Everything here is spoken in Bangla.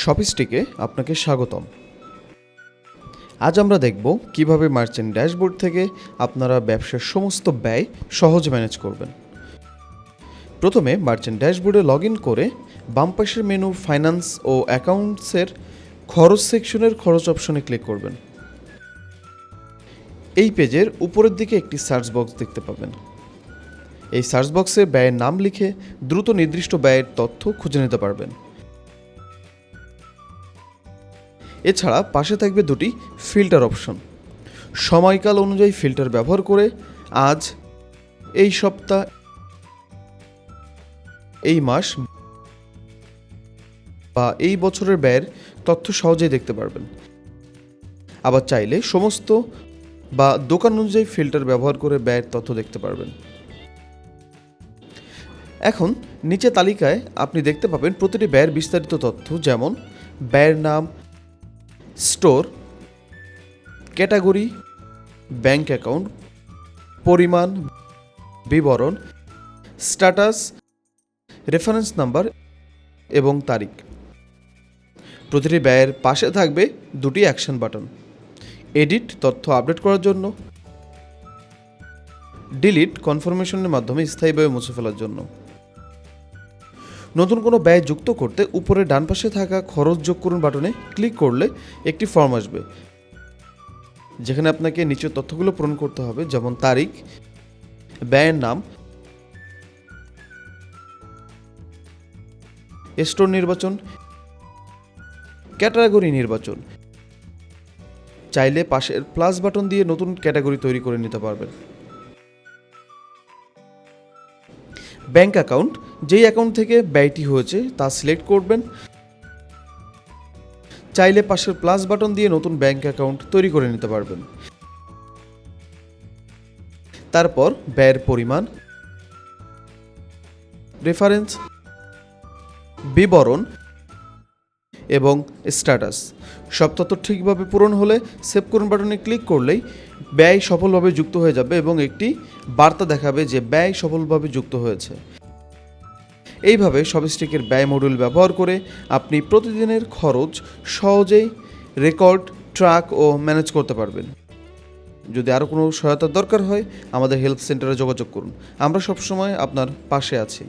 শপিস্টিকে আপনাকে স্বাগতম। আজ আমরা দেখব কীভাবে মার্চেন্ট ড্যাশবোর্ড থেকে আপনারা ব্যবসার সমস্ত ব্যয় সহজ ম্যানেজ করবেন। প্রথমে মার্চেন্ট ড্যাশবোর্ডে লগ ইন করে বাম পাশের মেনু ফাইন্যান্স ও অ্যাকাউন্টসের খরচ সেকশনের খরচ অপশনে ক্লিক করবেন। এই পেজের উপরের দিকে একটি সার্চ বক্স দেখতে পাবেন। এই সার্চ বক্সে ব্যয়ের নাম লিখে দ্রুত নির্দিষ্ট ব্যয়ের তথ্য খুঁজে নিতে পারবেন। এছাড়া পাশে থাকবে দুটি ফিল্টার অপশন। সময়কাল অনুযায়ী ফিল্টার ব্যবহার করে আজ, এই সপ্তাহ, এই মাস বা এই বছরের ব্যয়ের তথ্য সহজেই দেখতে পারবেন। আবার চাইলে সমস্ত বা দোকান অনুযায়ী ফিল্টার ব্যবহার করে ব্যয়ের তথ্য দেখতে পারবেন। এখন, নিচে তালিকায় আপনি দেখতে পাবেন প্রতিটি ব্যয়ের বিস্তারিত তথ্য, যেমন ব্যয়ের নাম স্টোর, ক্যাটাগরি, ব্যাংক অ্যাকাউন্ট, পরিমাণ, বিবরণ, স্ট্যাটাস, রেফারেন্স নাম্বার এবং তারিখ। প্রতিটি ব্যয়ের পাশে থাকবে দুটি অ্যাকশন বাটন। এডিট তথ্য আপডেট করার জন্য। ডিলিট কনফার্মেশনের মাধ্যমে স্থায়ীভাবে মুছে ফেলার জন্য। নতুন কোনো ব্যয় যুক্ত করতে উপরে ডান পাশে থাকা খরচ যোগ করুন বাটনে ক্লিক করলে একটি ফর্ম আসবে। যেখানে আপনাকে নিচের তথ্যগুলো পূরণ করতে হবে, যেমন তারিখ, ব্যয়ের নাম, স্টোর নির্বাচন, ক্যাটাগরি নির্বাচন। চাইলে পাশের প্লাস বাটন দিয়ে নতুন ক্যাটাগরি তৈরি করে নিতে পারবেন। ব্যাংক অ্যাকাউন্ট যেই অ্যাকাউন্ট থেকে ব্যয়টি হয়েছে, তা সিলেক্ট করবেন। চাইলে পাশের প্লাস বাটন দিয়ে নতুন ব্যাংক অ্যাকাউন্ট তৈরি করে নিতে পারবেন। তারপর ব্যয়ের পরিমাণ রেফারেন্স বিবরণ এবং স্ট্যাটাস সব তথ্য ঠিকভাবে পূরণ হলে সেভ করুন বাটনে ক্লিক করলেই ব্যয় সফলভাবে যুক্ত হয়ে যাবে এবং একটি বার্তা দেখাবে যে ব্যয় সফলভাবে যুক্ত হয়েছে। এইভাবে সবস্টিকের ব্যয় মডুল ব্যবহার করে আপনি প্রতিদিনের খরচ সহজেই রেকর্ড, ট্রাক ও ম্যানেজ করতে পারবেন। যদি আরও কোনো সহায়তার দরকার হয়, আমাদের হেল্প সেন্টারে যোগাযোগ করুন। আমরা সবসময় আপনার পাশে আছি।